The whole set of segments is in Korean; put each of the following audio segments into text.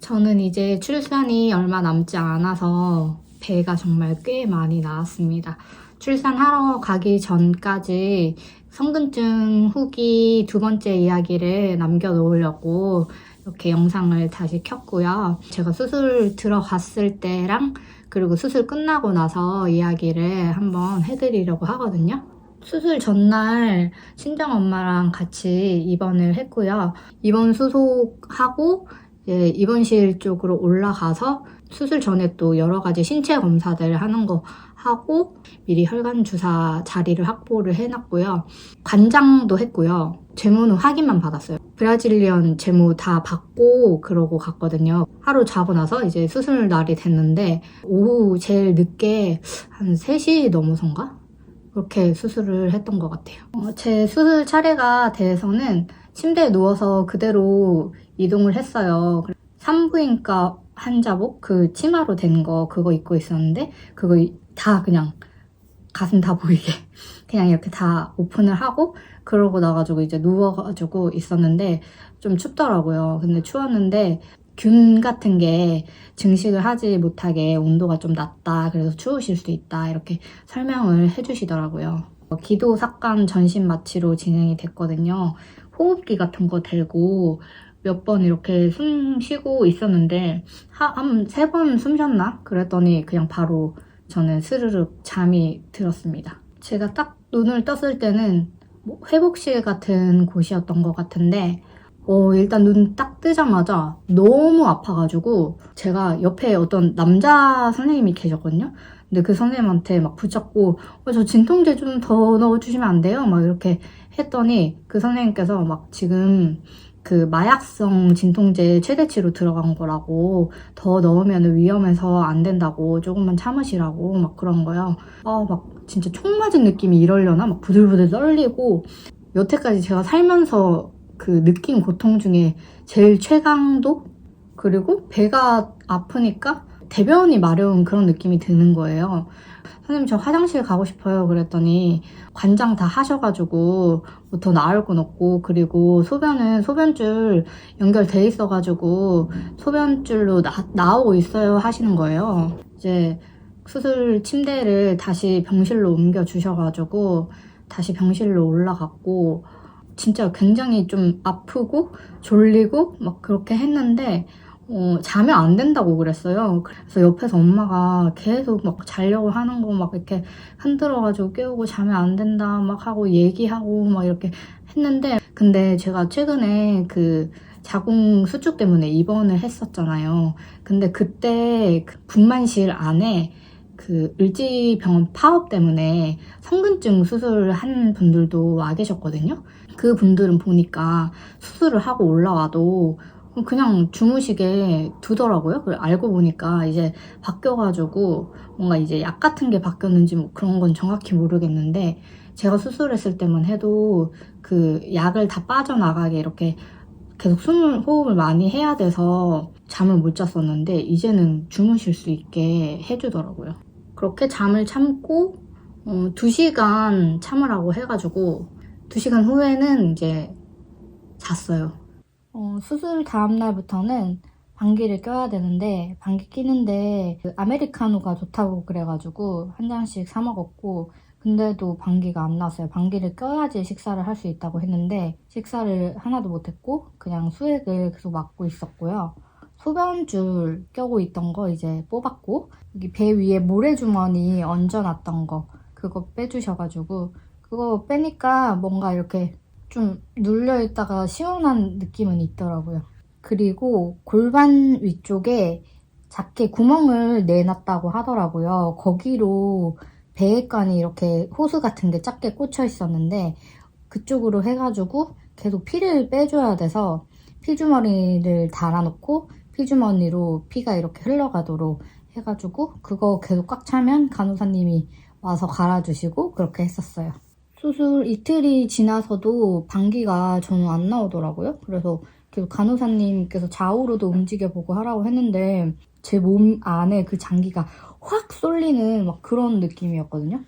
저는 이제 출산이 얼마 남지 않아서 배가 정말 꽤 많이 나왔습니다. 출산하러 가기 전까지 성근증 후기 두 번째 이야기를 남겨놓으려고 이렇게 영상을 다시 켰고요. 제가 수술 들어갔을 때랑 그리고 수술 끝나고 나서 이야기를 한번 해드리려고 하거든요. 수술 전날 친정 엄마랑 같이 입원을 했고요. 입원 수속하고 입원실 쪽으로 올라가서 수술 전에 또 여러 가지 신체 검사들 하는 거 하고 미리 혈관 주사 자리를 확보를 해놨고요. 관장도 했고요. 재무는 확인만 받았어요. 브라질리언 재무 다 받고 그러고 갔거든요. 하루 자고 나서 이제 수술 날이 됐는데 오후 제일 늦게 한 3시 넘어선가? 그렇게 수술을 했던 것 같아요. 어, 제 수술 차례가 돼서는 침대에 누워서 그대로 이동을 했어요. 산부인과 환자복 그 치마로 된 거 그거 입고 있었는데 그거 다 그냥 가슴 다 보이게 그냥 이렇게 다 오픈을 하고 그러고 나가지고 이제 누워가지고 있었는데 좀 춥더라고요. 근데 추웠는데 균 같은 게 증식을 하지 못하게 온도가 좀 낮다. 그래서 추우실 수 있다. 이렇게 설명을 해주시더라고요. 기도 삭감 전신 마취로 진행이 됐거든요. 호흡기 같은 거 대고 몇 번 이렇게 숨 쉬고 있었는데 한 세 번 숨 쉬었나? 그랬더니 그냥 바로 저는 스르륵 잠이 들었습니다. 제가 딱 눈을 떴을 때는 뭐 회복실 같은 곳이었던 것 같은데 어, 일단 눈 딱 뜨자마자 너무 아파가지고 제가 옆에 어떤 남자 선생님이 계셨거든요. 근데 그 선생님한테 막 붙잡고 어, 저 진통제 좀 더 넣어주시면 안 돼요? 막 이렇게 했더니 그 선생님께서 막 지금 그 마약성 진통제 최대치로 들어간 거라고 더 넣으면 위험해서 안 된다고 조금만 참으시라고 막 그런 거요. 아 막 진짜 총 맞은 느낌이 이러려나 막 부들부들 떨리고 여태까지 제가 살면서 그 느낀 고통 중에 제일 최강도 그리고 배가 아프니까 대변이 마려운 그런 느낌이 드는 거예요. 선생님 저 화장실 가고 싶어요 그랬더니 관장 다 하셔가지고 뭐 더 나을 건 없고 그리고 소변은 소변줄 연결돼 있어가지고 소변줄로 나, 나오고 있어요 하시는 거예요. 이제 수술 침대를 다시 병실로 옮겨 주셔가지고 다시 병실로 올라갔고 진짜 굉장히 좀 아프고 졸리고 막 그렇게 했는데 어, 자면 안 된다고 그랬어요. 그래서 옆에서 엄마가 계속 막 자려고 하는 거 막 이렇게 흔들어가지고 깨우고 자면 안 된다 막 하고 얘기하고 막 이렇게 했는데 근데 제가 최근에 그 자궁 수축 때문에 입원을 했었잖아요. 근데 그때 그 분만실 안에 그 을지병원 파업 때문에 성근증 수술을 한 분들도 와 계셨거든요. 그 분들은 보니까 수술을 하고 올라와도 그냥 주무시게 두더라고요. 알고 보니까 이제 바뀌어가지고 뭔가 이제 약 같은 게 바뀌었는지 뭐 그런 건 정확히 모르겠는데 제가 수술했을 때만 해도 그 약을 다 빠져나가게 이렇게 계속 숨을 호흡을 많이 해야 돼서 잠을 못 잤었는데 이제는 주무실 수 있게 해주더라고요. 그렇게 잠을 참고 어, 2시간 참으라고 해가지고 2시간 후에는 이제 잤어요. 어, 수술 다음 날부터는 방귀를 껴야 되는데 방귀 끼는데 그 아메리카노가 좋다고 그래가지고 한 잔씩 사 먹었고 근데도 방귀가 안 났어요. 방귀를 껴야지 식사를 할 수 있다고 했는데 식사를 하나도 못했고 그냥 수액을 계속 맞고 있었고요. 소변줄 껴고 있던 거 이제 뽑았고 여기 배 위에 모래주머니 얹어놨던 거 그거 빼주셔가지고 그거 빼니까 뭔가 이렇게 좀 눌려있다가 시원한 느낌은 있더라고요. 그리고 골반 위쪽에 작게 구멍을 내놨다고 하더라고요. 거기로 배에관이 이렇게 호수 같은 게 작게 꽂혀 있었는데 그쪽으로 해가지고 계속 피를 빼줘야 돼서 피주머니를 달아놓고 피주머니로 피가 이렇게 흘러가도록 해가지고 그거 계속 꽉 차면 간호사님이 와서 갈아주시고 그렇게 했었어요. 수술 이틀이 지나서도 방귀가 저는 안 나오더라고요. 그래서 계속 간호사님께서 좌우로도 움직여보고 하라고 했는데 제 몸 안에 그 장기가 확 쏠리는 막 그런 느낌이었거든요.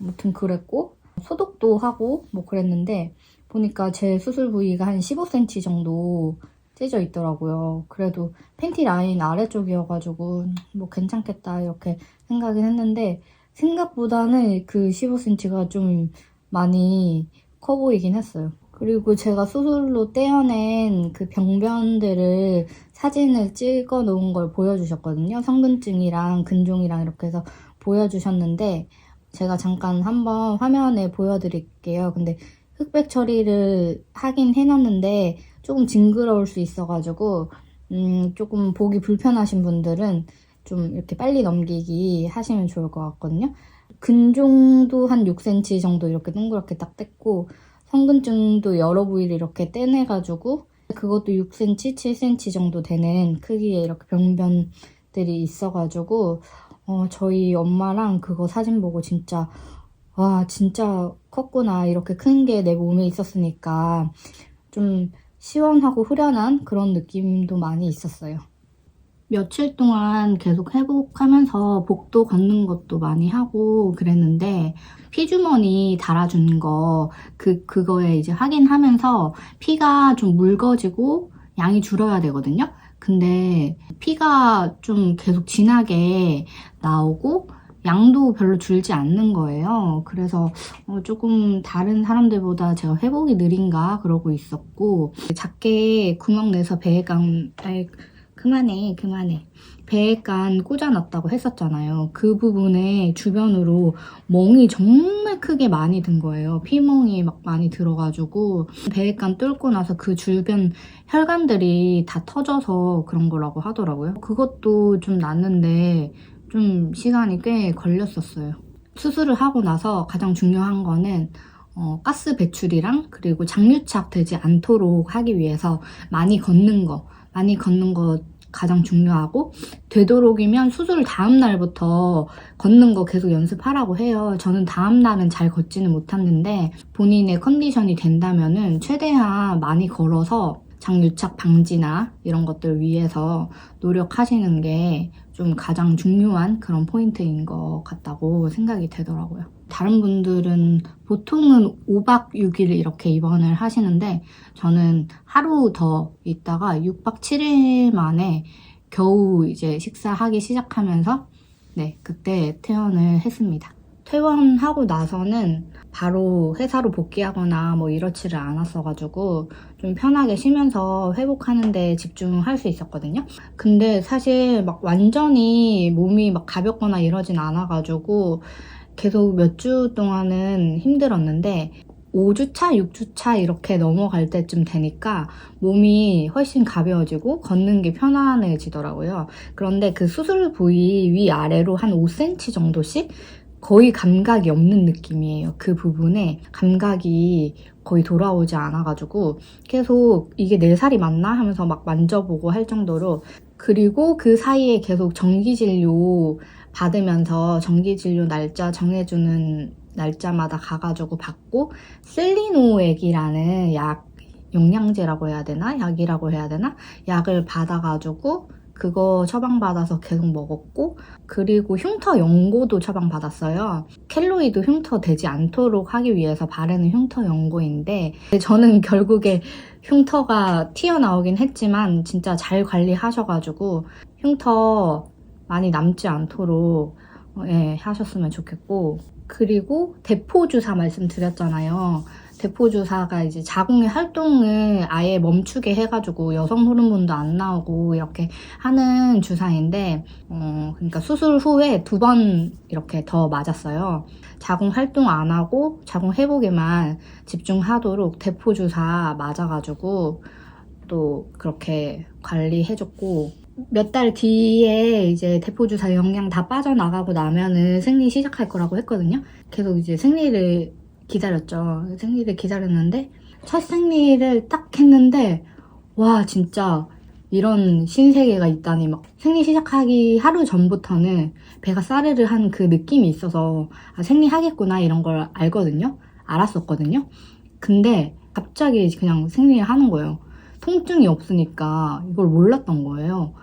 아무튼 그랬고 소독도 하고 뭐 그랬는데 보니까 제 수술 부위가 한 15cm 정도 찢어 있더라고요. 그래도 팬티 라인 아래쪽이어가지고 뭐 괜찮겠다 이렇게 생각은 했는데 생각보다는 그 15cm가 좀 많이 커 보이긴 했어요. 그리고 제가 수술로 떼어낸 그 병변들을 사진을 찍어 놓은 걸 보여주셨거든요. 성근증이랑 근종이랑 이렇게 해서 보여주셨는데 제가 잠깐 한번 화면에 보여드릴게요. 근데 흑백 처리를 하긴 해놨는데 조금 징그러울 수 있어가지고 음, 조금 보기 불편하신 분들은 좀 이렇게 빨리 넘기기 하시면 좋을 것 같거든요. 근종도 한 6cm 정도 이렇게 동그랗게 딱 뗐고 성근증도 여러 부위를 이렇게 떼내가지고 그것도 6cm, 7cm 정도 되는 크기의 이렇게 병변들이 있어가지고 어, 저희 엄마랑 그거 사진 보고 진짜 와 진짜 컸구나 이렇게 큰 게 내 몸에 있었으니까 좀 시원하고 후련한 그런 느낌도 많이 있었어요. 며칠 동안 계속 회복하면서 복도 걷는 것도 많이 하고 그랬는데 피주머니 달아준 거 그 그거에 이제 확인하면서 피가 좀 묽어지고 양이 줄어야 되거든요. 근데 피가 좀 계속 진하게 나오고 양도 별로 줄지 않는 거예요. 그래서 어, 조금 다른 사람들보다 제가 회복이 느린가 그러고 있었고 작게 구멍 내서 배에간 아이, 그만해 그만해 배에간 꽂아놨다고 했었잖아요. 그 부분에 주변으로 멍이 정말 크게 많이 든 거예요. 피멍이 막 많이 들어가지고 배에간 뚫고 나서 그 주변 혈관들이 다 터져서 그런 거라고 하더라고요. 그것도 좀 낫는데 좀 시간이 꽤 걸렸었어요. 수술을 하고 나서 가장 중요한 거는 어, 가스 배출이랑 그리고 장유착 되지 않도록 하기 위해서 많이 걷는 거, 많이 걷는 거 가장 중요하고 되도록이면 수술 다음 날부터 걷는 거 계속 연습하라고 해요. 저는 다음 날은 잘 걷지는 못했는데 본인의 컨디션이 된다면은 최대한 많이 걸어서 장유착 방지나 이런 것들 위해서 노력하시는 게 좀 가장 중요한 그런 포인트인 것 같다고 생각이 되더라고요. 다른 분들은 보통은 5박 6일 이렇게 입원을 하시는데 저는 하루 더 있다가 6박 7일 만에 겨우 이제 식사하기 시작하면서 네, 그때 퇴원을 했습니다. 퇴원하고 나서는 바로 회사로 복귀하거나 뭐 이렇지를 않았어가지고 좀 편하게 쉬면서 회복하는데 집중할 수 있었거든요. 근데 사실 막 완전히 몸이 막 가볍거나 이러진 않아가지고 계속 몇 주 동안은 힘들었는데 5주차, 6주차 이렇게 넘어갈 때쯤 되니까 몸이 훨씬 가벼워지고 걷는 게 편안해지더라고요. 그런데 그 수술 부위 위아래로 한 5cm 정도씩 거의 감각이 없는 느낌이에요. 그 부분에. 감각이 거의 돌아오지 않아가지고 계속 이게 내 살이 맞나 하면서 막 만져보고 할 정도로. 그리고 그 사이에 계속 정기진료 받으면서 정기진료 날짜 정해주는 날짜마다 가가지고 받고 셀리노액이라는 약 영양제라고 해야 되나? 약이라고 해야 되나? 약을 받아가지고 그거 처방받아서 계속 먹었고 그리고 흉터 연고도 처방받았어요. 켈로이드 흉터 되지 않도록 하기 위해서 바르는 흉터 연고인데 저는 결국에 흉터가 튀어나오긴 했지만 진짜 잘 관리하셔가지고 흉터 많이 남지 않도록 어, 예, 하셨으면 좋겠고 그리고 대포 주사 말씀드렸잖아요. 대포 주사가 이제 자궁의 활동을 아예 멈추게 해가지고 여성 호르몬도 안 나오고 이렇게 하는 주사인데, 어, 그러니까 수술 후에 두 번 이렇게 더 맞았어요. 자궁 활동 안 하고 자궁 회복에만 집중하도록 대포 주사 맞아가지고 또 그렇게 관리해줬고 몇달 뒤에 이제 대포 주사 영양 다 빠져나가고 나면은 생리 시작할 거라고 했거든요. 계속 이제 생리를 기다렸죠. 생리를 기다렸는데 첫 생리를 딱 했는데 와 진짜 이런 신세계가 있다니 막 생리 시작하기 하루 전부터는 배가 싸르르 한 그 느낌이 있어서 아, 생리하겠구나 이런 걸 알거든요. 알았었거든요. 근데 갑자기 그냥 생리를 하는 거예요. 통증이 없으니까 이걸 몰랐던 거예요.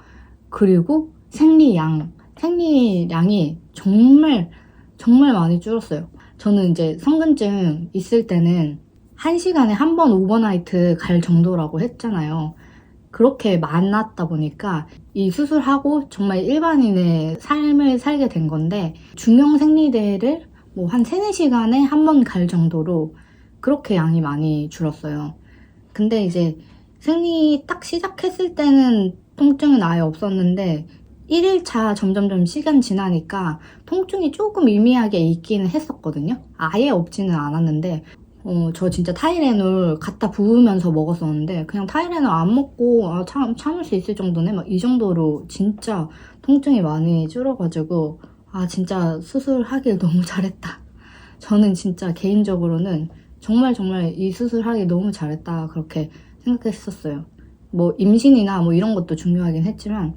그리고 생리양, 생리량이 정말 정말 많이 줄었어요. 저는 이제 성근증 있을 때는 한 시간에 한 번 오버나이트 갈 정도라고 했잖아요. 그렇게 많았다 보니까 이 수술하고 정말 일반인의 삶을 살게 된 건데 중형 생리대를 뭐 한 3, 4시간에 한 번 갈 정도로 그렇게 양이 많이 줄었어요. 근데 이제 생리 딱 시작했을 때는 통증은 아예 없었는데 1일차 점점점 시간 지나니까 통증이 조금 미미하게 있기는 했었거든요. 아예 없지는 않았는데 어, 저 진짜 타이레놀 갖다 부으면서 먹었었는데 그냥 타이레놀 안 먹고 아, 참, 참을 수 있을 정도네 막 이 정도로 진짜 통증이 많이 줄어가지고 아 진짜 수술하길 너무 잘했다. 저는 진짜 개인적으로는 정말 정말 이 수술하기 너무 잘했다 그렇게 생각했었어요. 뭐 임신이나 뭐 이런 것도 중요하긴 했지만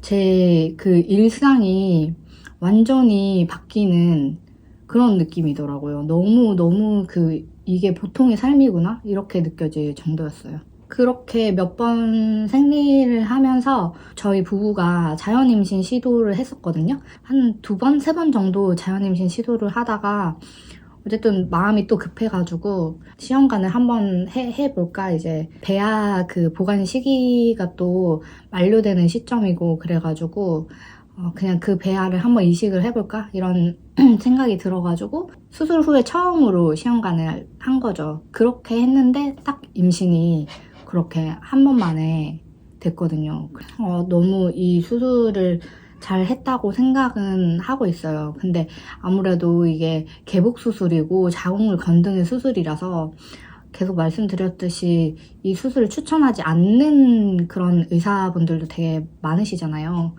제 그 일상이 완전히 바뀌는 그런 느낌이더라고요. 너무 너무 그 이게 보통의 삶이구나 이렇게 느껴질 정도였어요. 그렇게 몇 번 생리를 하면서 저희 부부가 자연 임신 시도를 했었거든요. 한 두 번, 세 번 정도 자연 임신 시도를 하다가 어쨌든 마음이 또 급해가지고 시험관을 한번 해, 해볼까 이제 배아 그 보관 시기가 또 만료되는 시점이고 그래가지고 어, 그냥 그 배아를 한번 이식을 해볼까 이런 생각이 들어가지고 수술 후에 처음으로 시험관을 한 거죠. 그렇게 했는데 딱 임신이 그렇게 한 번 만에 됐거든요. 어, 너무 이 수술을 잘 했다고 생각은 하고 있어요. 근데 아무래도 이게 개복 수술이고 자궁을 건드는 수술이라서 계속 말씀드렸듯이 이 수술을 추천하지 않는 그런 의사분들도 되게 많으시잖아요.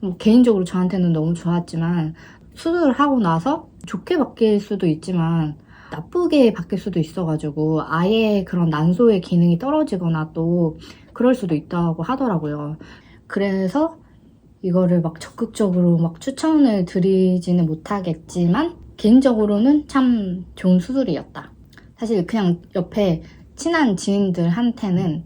뭐 개인적으로 저한테는 너무 좋았지만 수술을 하고 나서 좋게 바뀔 수도 있지만 나쁘게 바뀔 수도 있어가지고 아예 그런 난소의 기능이 떨어지거나 또 그럴 수도 있다고 하더라고요. 그래서 이거를 막 적극적으로 막 추천을 드리지는 못하겠지만 개인적으로는 참 좋은 수술이었다. 사실 그냥 옆에 친한 지인들한테는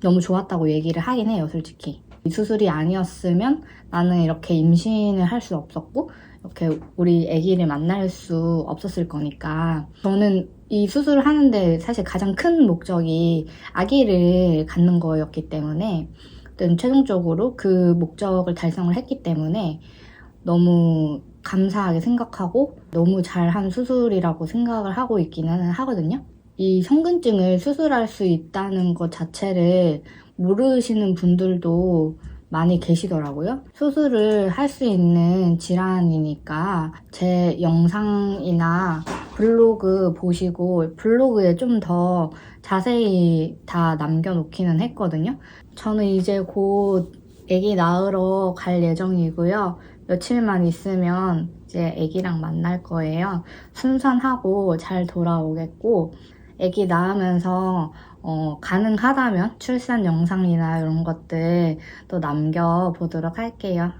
너무 좋았다고 얘기를 하긴 해요, 솔직히. 이 수술이 아니었으면 나는 이렇게 임신을 할 수 없었고 이렇게 우리 아기를 만날 수 없었을 거니까 저는 이 수술을 하는데 사실 가장 큰 목적이 아기를 갖는 거였기 때문에 어쨌든 최종적으로 그 목적을 달성을 했기 때문에 너무 감사하게 생각하고 너무 잘한 수술이라고 생각을 하고 있기는 하거든요. 이 성근증을 수술할 수 있다는 것 자체를 모르시는 분들도 많이 계시더라고요. 수술을 할 수 있는 질환이니까 제 영상이나 블로그 보시고 블로그에 좀 더 자세히 다 남겨놓기는 했거든요. 저는 이제 곧 아기 낳으러 갈 예정이고요. 며칠만 있으면 이제 아기랑 만날 거예요. 순산하고 잘 돌아오겠고 아기 낳으면서 어, 가능하다면 출산 영상이나 이런 것들 또 남겨보도록 할게요.